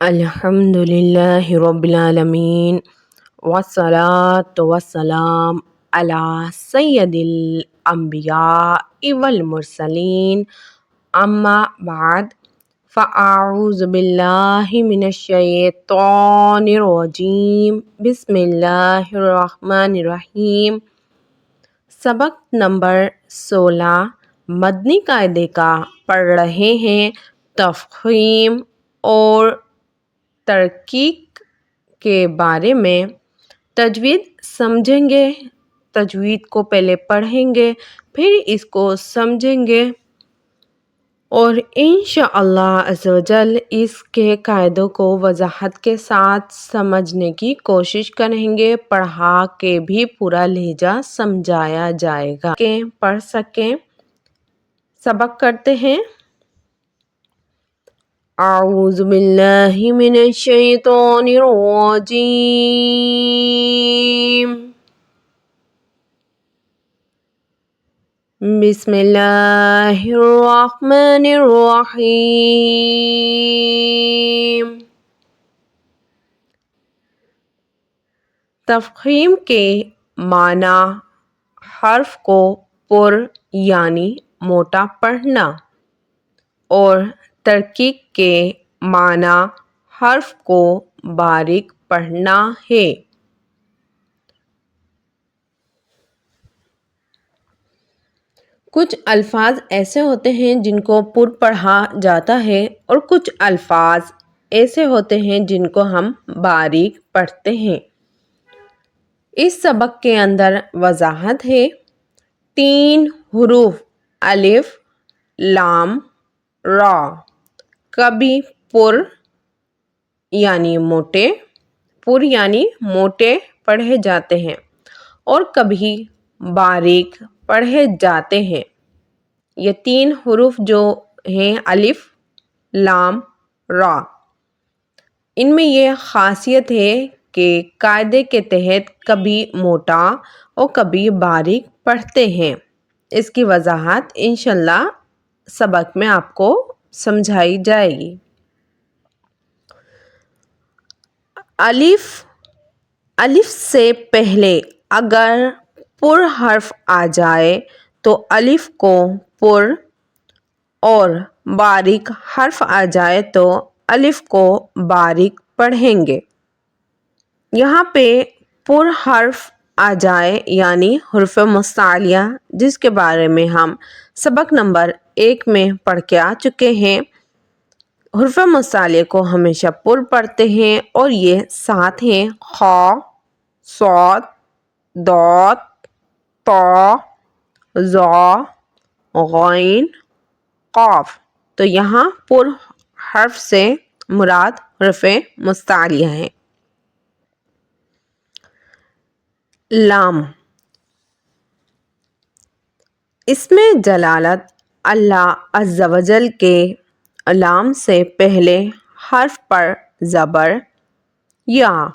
الحمد للہ رب العالمین والصلاة والسلام علی سید الانبیاء والمرسلین اما بعد فاعوذ باللہ من الشیطان الرجیم بسم اللہ الرحمن الرحیم سبق نمبر سولہ مدنی قاعدے کا پڑھ رہے ہیں تفخیم اور ترکیق کے بارے میں تجوید سمجھیں گے، تجوید کو پہلے پڑھیں گے، پھر اس کو سمجھیں گے۔ اور انشاءاللہ عز و جل اس کے قاعدوں کو وضاحت کے ساتھ سمجھنے کی کوشش کریں گے، پڑھا کے بھی پورا لہجہ سمجھایا جائے گا۔ کہ پڑھ سکیں۔ سبق کرتے ہیں۔ اعوذ باللہ من الشیطان الرجیم بسم اللہ الرحمن الرحیم تفخیم کے معنی حرف کو پر یعنی موٹا پڑھنا اور ترکیق کے معنی حرف کو باریک پڑھنا ہے۔ کچھ الفاظ ایسے ہوتے ہیں جن کو پر پڑھا جاتا ہے اور کچھ الفاظ ایسے ہوتے ہیں جن کو ہم باریک پڑھتے ہیں۔ اس سبق کے اندر وضاحت ہے۔ تین حروف، الف، لام، را۔ کبھی پر یعنی موٹے، پر یعنی موٹے پڑھے جاتے ہیں اور کبھی باریک پڑھے جاتے ہیں۔ یہ تین حروف جو ہیں، الف، لام، را۔ ان میں یہ خاصیت ہے کہ قاعدے کے تحت کبھی موٹا اور کبھی باریک پڑھتے ہیں۔ اس کی وضاحت انشاءاللہ سبق میں آپ کو سمجھائی جائے گی۔ الف الف سے پہلے اگر پر حرف آ جائے تو الف کو پر اور باریک حرف آ جائے تو الف کو باریک پڑھیں گے۔ یہاں پہ پر حرف آ جائے یعنی حرف مستعلیہ، جس کے بارے میں ہم سبق نمبر ایک میں پڑھ کے آ چکے ہیں۔ حرف مستعلیہ کو ہمیشہ پر پڑھتے ہیں اور یہ ساتھ ہیں۔ خا، صاد دات تا، زا، غین، قاف۔ تو یہاں پر حرف سے مراد حرف مستعلیہ ہیں۔ لام۔ اس میں جلالت اللہ عز و جل کے لام سے پہلے حرف پر زبر یا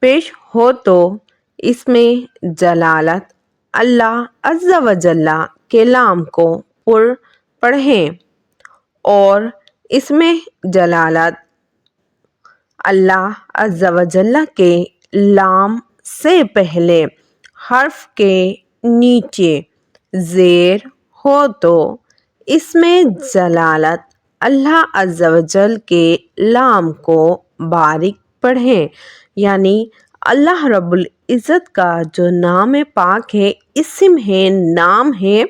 پیش ہو تو اس میں جلالت اللہ عز و جل کے لام کو پر پڑھیں اور اس میں جلالت اللہ عز و جل کے لام سے پہلے حرف کے نیچے زیر ہو تو اس میں جلالت اللہ عز و جل کے لام کو باریک پڑھیں۔ یعنی اللہ رب العزت کا جو نام پاک ہے اسم ہے نام ہے۔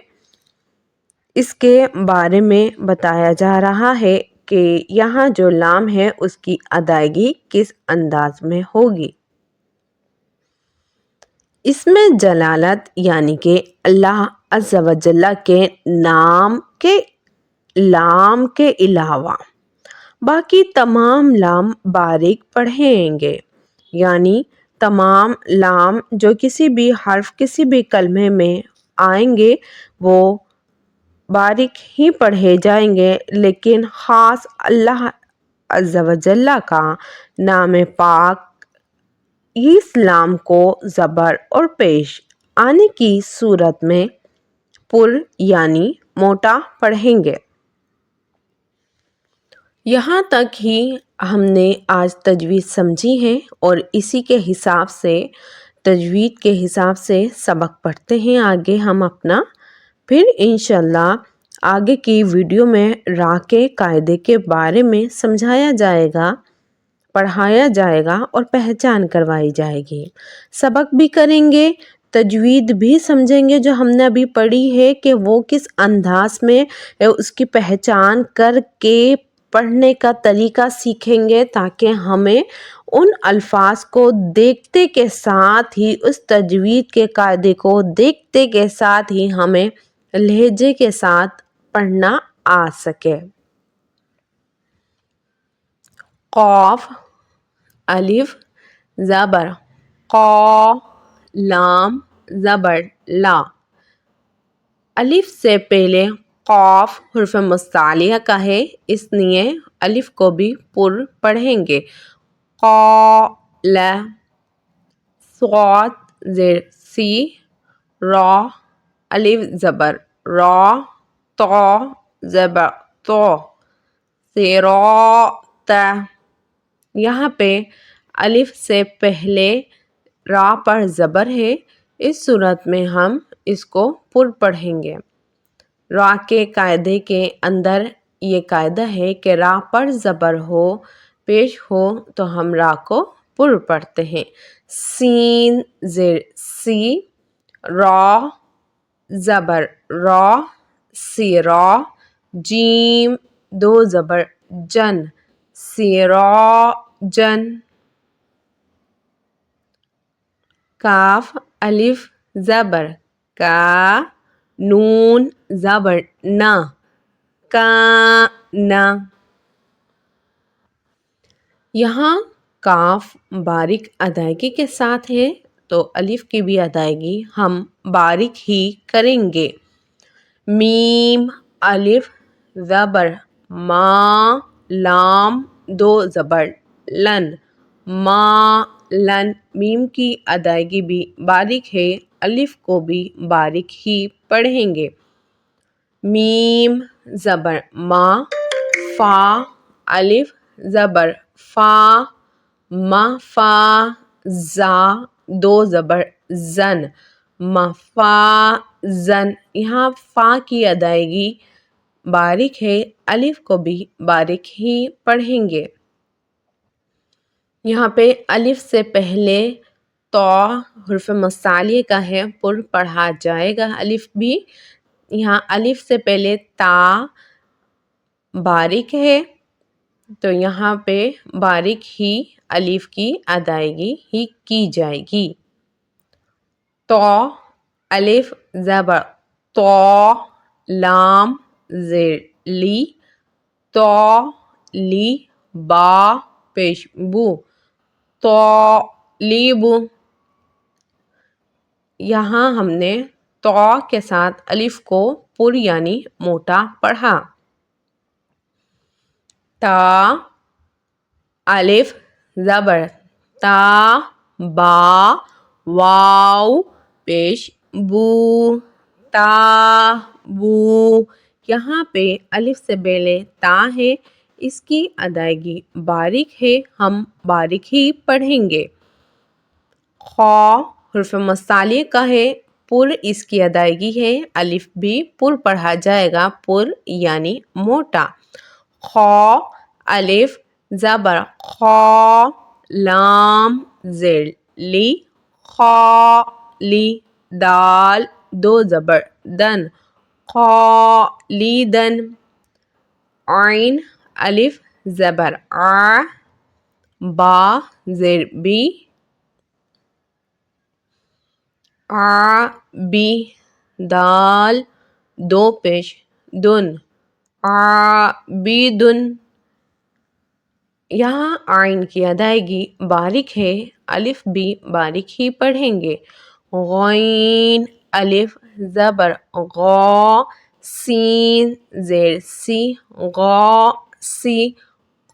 اس کے بارے میں بتایا جا رہا ہے کہ یہاں جو لام ہے، اس کی ادائیگی کس انداز میں ہوگی؟ اس میں جلالت یعنی کہ اللہ عز و جل کے نام کے لام کے علاوہ باقی تمام لام باریک پڑھیں گے۔ یعنی تمام لام جو کسی بھی حرف، کسی بھی کلمے میں آئیں گے، وہ باریک ہی پڑھے جائیں گے۔ لیکن خاص اللہ عز و جل کا نام پاک اسلام کو زبر اور پیش آنے کی صورت میں پر یعنی موٹا پڑھیں گے۔ یہاں تک ہی ہم نے آج تجوید سمجھی ہے اور اسی کے حساب سے، تجوید کے حساب سے سبق پڑھتے ہیں۔ آگے ہم اپنا، پھر انشاءاللہ آگے کی ویڈیو میں را کے قاعدے کے بارے میں سمجھایا جائے گا۔ پڑھایا جائے گا اور پہچان کروائی جائے گی۔ سبق بھی کریں گے، تجوید بھی سمجھیں گے۔ جو ہم نے ابھی پڑھی ہے کہ وہ کس انداز میں اس کی پہچان کر کے پڑھنے کا طریقہ سیکھیں گے تاکہ ہمیں ان الفاظ کو دیکھتے کے ساتھ ہی، اس تجوید کے قاعدے کو دیکھتے کے ساتھ ہی ہمیں لہجے کے ساتھ پڑھنا آ سکے۔ قوف الف زبر. قو لام زبر. لا. الف سے پہلے قوف حرف مستعلیہ کا ہے اس لیے الف کو بھی پر پڑھیں گے۔ قول صوت زر سی را الف زبر. را تو زبر تو. سیرات یہاں پہ الف سے پہلے را پر زبر ہے۔ اس صورت میں ہم اس کو پر پڑھیں گے۔ را کے قاعدے کے اندر یہ قاعدہ ہے کہ را پر زبر ہو، پیش ہو تو ہم را کو پر پڑھتے ہیں۔ سین زر سی، را زبر را، سی را، جیم دو زبر جن۔ سی کاف، الف، زبر۔ کا، نون، زبر۔ نا، کا، نا۔ یہاں کاف باریک ادائیگی کے ساتھ ہے، تو الف کی بھی ادائیگی ہم باریک ہی کریں گے۔ میم، الف، زبر۔ ما لام دو زبر، لن۔ ما، لن، میم کی ادائیگی بھی باریک ہے، الف کو بھی باریک ہی پڑھیں گے۔ میم، زبر۔ ما، فا، الف، زبر۔ فا، ما، فا، زا، دو زبر۔ زن۔ مفا زن۔ یہاں فا کی ادائیگی باریک ہے، الف کو بھی باریک ہی پڑھیں گے۔ یہاں پہ الف سے پہلے تو حرف مصالیہ کا ہے، پر پڑھا جائے گا۔ الف بھی یہاں الف سے پہلے تا باریک ہے، تو یہاں پہ باریک ہی الف کی ادائیگی ہی کی جائے گی۔ تو الف، زبر تو لام لی تو لی با پیش بو، تو لی بو۔ یہاں ہم نے تو کے ساتھ الف کو پر یعنی موٹا پڑھا۔ تا الف زبر، تا با واو پیش بو۔ تا بو یہاں پہ الف سے بیلے تا ہے، اس کی ادائیگی باریک ہے، ہم باریک ہی پڑھیں گے۔ خو حرف مصالیہ کا ہے، پر اس کی ادائیگی ہے، الف بھی پر پڑھا جائے گا، پر یعنی موٹا۔ خو الف، زبر خو لام زر لی خو لی، دال، دو زبر، دن۔ خو لی دن عین الف زبر، آ، با، زر بی آ بی دال، دو پیش، دن. آ بی دن. یہاں آئین کی ادائیگی باریک ہے الف بھی باریک ہی پڑھیں گے. غین الف زبر غو سین زیر سی غو سی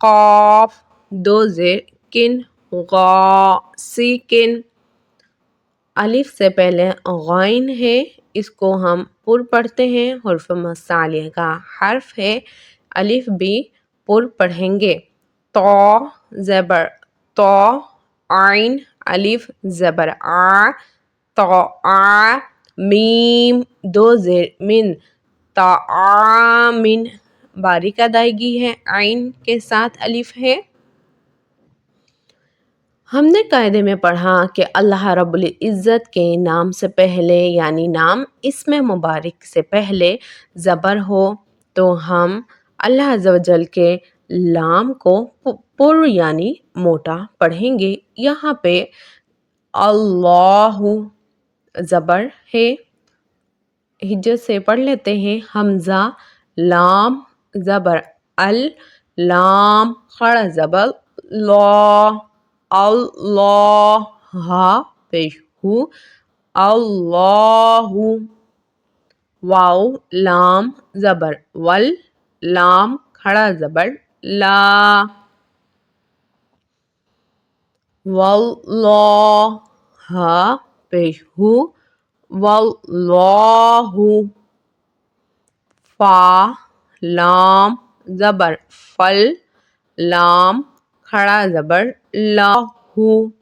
قوف دو زیر کن غو سی کن الف سے پہلے غائن ہے، اس کو ہم پر پڑھتے ہیں، حرف مصالح کا حرف ہے۔ الف بھی پر پڑھیں گے۔ تو زبر تو عین الف زبر، آ تو آ میم دو زیر من۔ تعامن باریک ادائیگی ہے۔ عین کے ساتھ الف ہے۔ ہم نے قاعدے میں پڑھا کہ اللہ رب العزت کے نام سے پہلے یعنی نام اسم مبارک سے پہلے زبر ہو تو ہم اللہ عز و جل کے لام کو پر یعنی موٹا پڑھیں گے۔ یہاں پہ اللہ زبر ہے۔ ہجت سے پڑھ لیتے ہیں۔ حمزہ، لام، زبر، ال، لام خڑا زبر، لا، اللہ پیش، ہو، اللہ واو لام، زبر، ول، لام کھڑا زبر، لا۔ واللہ پیش ہو واللہ فا لام زبر فل لام کھڑا زبر لاہو